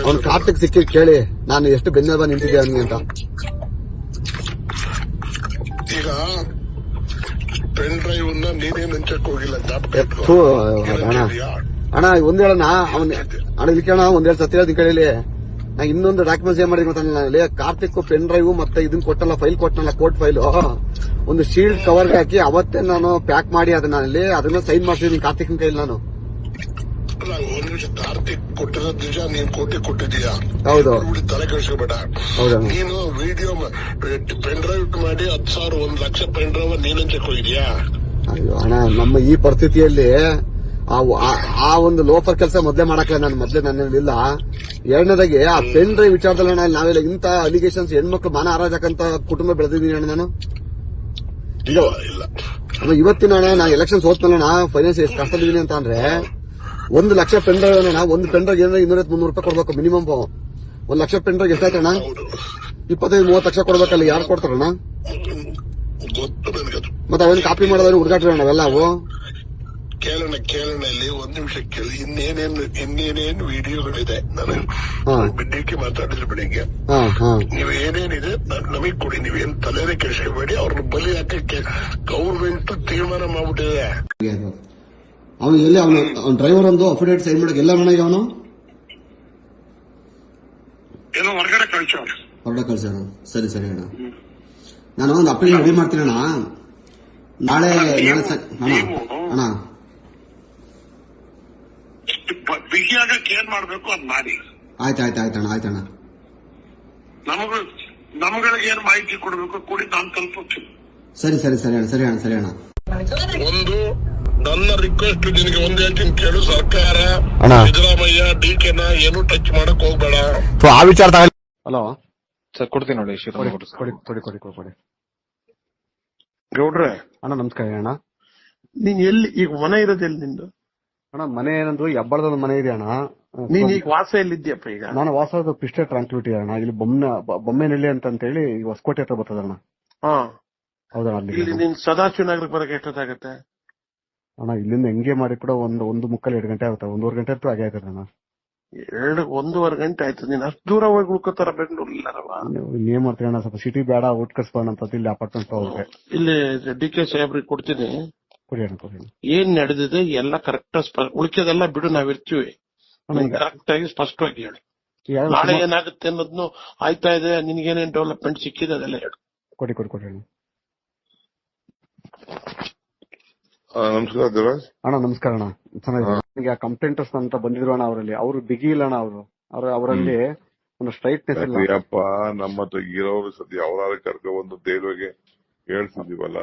ಅವ್ನ್ ಕಾರ್ತಿಕ್ ಸಿಕ್ಕಿ ಕೇಳಿ ನಾನು ಎಷ್ಟು ಬೆನ್ನೆಲುಬ ನಿಂತಿದ್ದೆ ಅವನಿಗೆ ಅಂತ. ಈಗ ಪೆನ್ ಡ್ರೈವ್ ನೀನೇ ಹೋಗಿಲ್ಲ ಜ್ಞಾಪಕ. ಅಣ್ಣ. ಅಣ್ಣ ಒಂದ್ ಹೇಳಣ್ಣ ಅವ್ನ್ ಅಣ್ಣ ಇಲ್ಲಿ ಕೇಳಣ ಒಂದ್ ಹೇಳಿ ಸತ್ಯ ಹೇಳ್ತೀನಿ ಕೇಳಿ ನಾ ಇನ್ನೊಂದು ಡಾಕ್ಯುಮೆಂಟ್ಸ್ ಏನ್ ಮಾಡಿದ್ ಗೊತ್ತಾ ಕಾರ್ತಿಕ್ ಪೆನ್ ಡ್ರೈವ್ ಮತ್ತೆ ಇದನ್ ಕೊಟ್ಟಲ್ಲ ಫೈಲ್ ಕೊಟ್ಟನಲ್ಲ ಕೋರ್ಟ್ ಫೈಲ್. ಒಂದು ಶೀಲ್ಡ್ ಕವರ್ಗೆ ಹಾಕಿ ಅವತ್ತೇ ನಾನು ಪ್ಯಾಕ್ ಮಾಡಿ ಅದನ್ನ ಅಲ್ಲಿ ಅದನ್ನ ಸೈನ್ ಮಾಡ್ಸಿದೀನಿ ಕಾರ್ತಿಕ್ ಕೈಲಿ ನಾನು. ಒಂದ್ ನಿಮಿಷ ಕಾರ್ತಿಕ್ ಕೊಟ್ಟಿರೋದ್ ನಿಜ ನೀನ್ ಕೋಟಿ ಕೊಟ್ಟಿದೀಯಾ ಹೌದು. ಬಿಡಿ ತಲೆ ಕೆಡಿಸ್ಕೋಬೇಡ. ಹೌದಾ? ನೀನು ವಿಡಿಯೋ ಪೆನ್ ಡ್ರೈವ್ ಮಾಡಿ ಹತ್ತು ಸಾವಿರ ಒಂದ್ ಲಕ್ಷ ಪೆನ್ ಡ್ರೈವ್ ನೀನ್ ಹಂಚಕ್ ಹೋಗಿದ್ಯಾ ಅಯ್ಯೋ ಅಣ್ಣ ನಮ್ಮ ಈ ಪರಿಸ್ಥಿತಿಯಲ್ಲಿ ಆ ಆ- ಆ ಒಂದು ಲೋಫರ್ ಕೆಲಸ ಮೊದ್ಲೇ ಮಾಡಕ್ಕೆ ನಾನು ಮೊದ್ಲೇ ಇಲ್ಲ. ಎರಡನೇದಾಗಿ ಆ ಪೆನ್ ಡ್ರೈವ್ ವಿಚಾರದಲ್ಲಿ ಅಣ್ಣ ನಾವೆಲ್ಲ ಇಂತ ಅಲಿಗೇಷನ್ಸ್ ಹೆಣ್ಮಕ್ಳು ಮಾನ ಹಾರಾಜಕ್ಕಂತ ಕುಟುಂಬ ಬೆಳೆದಿದ್ದೀನಿ ಅಣ್ಣ ನಾನು? ಇಲ್ಲ ಇಲ್ಲ. ಅಣ್ಣ ಇವತ್ತಿನ ಅಣ್ಣ ನಾ ಎಲೆಕ್ಷನ್ ಸೋತ್ನಲ್ಲ ಫೈನಾನ್ಸ್ ಎಷ್ಟು ಕಷ್ಟದಿದ್ದೀನಿ ಅಂತ ಅಂದ್ರೆ ಒಂದು ಲಕ್ಷ ಪೆನ್ ಡ್ರೈವ್ ಅಣ್ಣ ಒಂದು ಪೆನ್ ಡ್ರೈವ್ ಏನಾರ ಇನ್ನೂರ ಮುನ್ನೂರು ರೂಪಾಯಿ ಕೊಡ್ಬೇಕು ಮಿನಿಮಮ್. ಒಂದ್ ಲಕ್ಷ ಪೆಂಡ್ರಾಗ ಡ್ರೈವ್ ಎಷ್ಟಾಯ್ತಣ್ಣ? ಇಪ್ಪತ್ತೈದು ಮೂವತ್ತು ಲಕ್ಷ ಕೊಡ್ಬೇಕಲ್ಲ ಯಾರು ಕೊಡ್ತಾರಣ್ಣ? ಮತ್ತೆ ಅವನ್ ಕಾಪಿ ಮಾಡೋದ್ರೆ ಹುಡುಗಾಟ್ರಿ ಅಣ್ಣ ಅವೆಲ್ಲ ಅವು? ಕೇಳೋಣ ಕೇಳೋಣ ಇಲ್ಲಿ. ಒಂದ್ ನಿಮಿಷ ಕೇಳಿ. ಇನ್ನೇನೇನು ಇನ್ನೇನೇನು ವಿಡಿಯೋಗಳಿದೆ? ನಾನು ಹಾ. ಬಿಡ್ಡಿಕ್ಕೆ ಮಾತಾಡಿದ್ರೆ ಬೆಳಿಗ್ಗೆ. ನೀವು ಏನೇನಿದೆ ನಮಗ್ ಕೊಡಿ. ನೀವೇನ್ ತಲೆನೇ ಕೆಡಿಸ್ಕೋಬೇಡಿ. ಅವ್ರನ್ನ ಬಲಿ ಹಾಕಕ್ಕೆ ಗೌರ್ಮೆಂಟ್ ತೀರ್ಮಾನ ಮಾಡ್ಬಿಟ್ಟಿದೆ. ಅವನು ಎಲ್ಲಿ ಅವನು ಅವ್ನ ಡ್ರೈವರ್ ಒಂದು ಅಫಿಡೇಟ್ ಸೈನ್ ಮಾಡಕ್ಕೆ ಎಲ್ಲ ಮನೆಗೆ ಅವನು? ಏನೋ ಹೊರಗಡೆ ಕಳ್ಸೋಣ ಸರಿ ಸರಿ ಅಣ್ಣ. ನಾನು ಒಂದು ಅಪ್ಲಿಕೇಶನ್ ರೆಡಿ ಮಾಡ್ತೀನಿ ಅಣ್ಣ. ನಾಳೆ ನಾಳೆ ಸಕ್ ಅಣ್ಣ ಅಣ್ಣ. ಬಿಗಿಯಾಗಕ್ಕೆ ಏನ್ ಮಾಡ್ಬೇಕು ಅದ್ ಮಾಡಿ. ಆಯ್ತು ಆಯ್ತು ಆಯ್ತಣ್ಣ ಆಯ್ತಣ್ಣ ನಮಗ ನಮಗಳಿಗೆ ಏನು ಮಾಹಿತಿ ಕೊಡಬೇಕು ಕೂಡಿ ನಾನು ತಲುಪುತ್ತೀನಿ. ಸರಿ ಸರಿ ಸರಿ ಅಣ್ಣ ಸರಿ ಅಣ್ಣ ಸರಿ ಅಣ್ಣ. ಒಂದು ನನ್ನ ರಿಕ್ವೆಸ್ಟ್ ನಿನಗೆ ಒಂದ್ ಹೇಳ್ತೀನಿ ಕೇಳು ಸರ್ಕಾರ ಅಣ್ಣ. ಸಿದ್ದರಾಮಯ್ಯ ಡಿ ಕೆನ ಏನು ಟಚ್ ಮಾಡಕ್ ಹೋಗ್ಬೇಡ. ಆ ವಿಚಾರ ಹಲೋ. ಸರ್ ಕೊಡ್ತೀನಿ ನೋಡಿ ಕೊಡಿ ಗೌಡ್ರು ಕೊಡಿ ಕೊಡಿ ಕೊಡಿ ಕೊಡಿ ಕೊಡಿ. ಗೌಡ್ರೆ. ಅಣ್ಣ ನಮಸ್ಕಾರ ಅಣ್ಣ. ನೀನ್ ಎಲ್ಲಿ ಈಗ ಮನೆ ಇರೋದು ಎಲ್ಲಿ ನಿಂದು? ಅಣ್ಣ ಮನೆ ಏನಂದ್ರು ಹೆಬ್ಬಳದ ಒಂದು ಮನೆ ಇದೆ ಅಣ್ಣ. ನೀನ್ ಈಗ ವಾಸ ಎಲ್ಲಿದ್ಯಪ್ಪ ಈಗ. ನಾನು ವಾಸ ಪಿಸ್ಟೆ ಟ್ರಾನ್ಸ್ಪಿಟಿ ಅಣ್ಣ. ಇಲ್ಲಿ ಬೊಮ್ಮೆ ಬೊಮ್ಮೆನಳ್ಳಿ ಅಂತ ಹೇಳಿ ಈಗ ಹೊಸಕೋಟೆ ಹತ್ರ ಬರ್ತದಣ್ಣ. ಹಾ. ಹೌದಣ್ಣ ಅಲ್ಲಿ ಇಲ್ಲಿ ನೀನ್ ಸದಾಶಿವ ನಗರಕ್ಕೆ ಬರಕ್ ಎಷ್ಟೊತ್ತಾಗತ್ತೆ? ಅಣ್ಣ ಇಲ್ಲಿಂದ ಹೆಂಗೆ ಮಾಡಿ ಕೂಡ ಒಂದು ಒಂದು ಮುಕ್ಕಲ್ ಎರಡು ಗಂಟೆ ಆಗುತ್ತೆ. ಒಂದೂವರೆ ಗಂಟೆ ಅಂತೂ ಆಗೇ ಆಯ್ತದೆ ಅಣ್ಣ. ಎರಡು ಒಂದೂವರೆ ಗಂಟೆ ಆಯ್ತು. ನೀನ್ ಅಷ್ಟು ದೂರ ಹೋಗಿ ಉಳ್ಕೋತಾರ ಬೆಂಗಳೂರು ಇಲ್ಲಾರವ ನೀವು ಏನ್ ಮಾಡ್ತೀರಿ ಅಣ್ಣ? ಸ್ವಲ್ಪ ಸಿಟಿ ಬೇಡ ಔಟ್ ಕಸ್ಬೋಣ ಅಂತ ಇಲ್ಲಿ ಅಪಾರ್ಟ್ಮೆಂಟ್ ಹೋಗ್ರೆ ಇಲ್ಲಿ ಡಿ ಕೆ ಸಾಹೇಬ್ರಿಗೆ ಕೊಡ್ತೀನಿ. ಕೊಡಿ ಅಣ್ಣ ಕೊಡಿ ಅಣ್ಣ. ಏನ್ ನಡೆದಿದೆ ಎಲ್ಲ ಕರೆಕ್ಟ್ ಉಳಿಕೆದೆಲ್ಲ ಬಿಡು ನಾವಿರ್ತೀವಿ ಕರೆಕ್ಟ್ ಆಗಿ ಸ್ಪಷ್ಟವಾಗಿ ಹೇಳು. ಯಾರು ನಾಳೆ ಏನಾಗುತ್ತೆ ಅನ್ನೋದ್ನು ಆಯ್ತಾ ಇದೆ ನಿನ್ಗೇನೇನ್ ಡೆವಲಪ್ಮೆಂಟ್ ಸಿಕ್ಕಿದೆ ಅದೆಲ್ಲ ಹೇಳು. ಕೊಡಿ ಕೊಡಿ ಕೊಡಿ ಅಣ್ಣ. ನಮಸ್ಕಾರ ದೇವರಾಜ್. ಅಣ್ಣ ನಮಸ್ಕಾರ ಅಣ್ಣ. ಚೆನ್ನಾಗಿದೆ ಈಗ ಕಂಪ್ಲೇಂಟರ್ಸ್ ಅಂತ ಬಂದಿದ್ರು ಅಣ್ಣ ಅವರಲ್ಲಿ. ಅವರು ಬಿಗಿ ಇಲ್ಲ ಅಣ್ಣ ಅವರು. ಅವ್ರ ಅವರಲ್ಲಿ ಒಂದು ಸ್ಟ್ರೈಟ್ನೆಸ್ ಇಲ್ಲ. ಅಯ್ಯಪ್ಪ ನಮ್ಮ ಹತ್ರ ಇರೋರು ಸದ್ಯ ಅವರಾದ್ರೆ ಕರ್ಕೊಂಡ್ಬಂದು ದೇವ್ರಿಗೆ ಹೇಳ್ತಿದೀವಲ್ಲ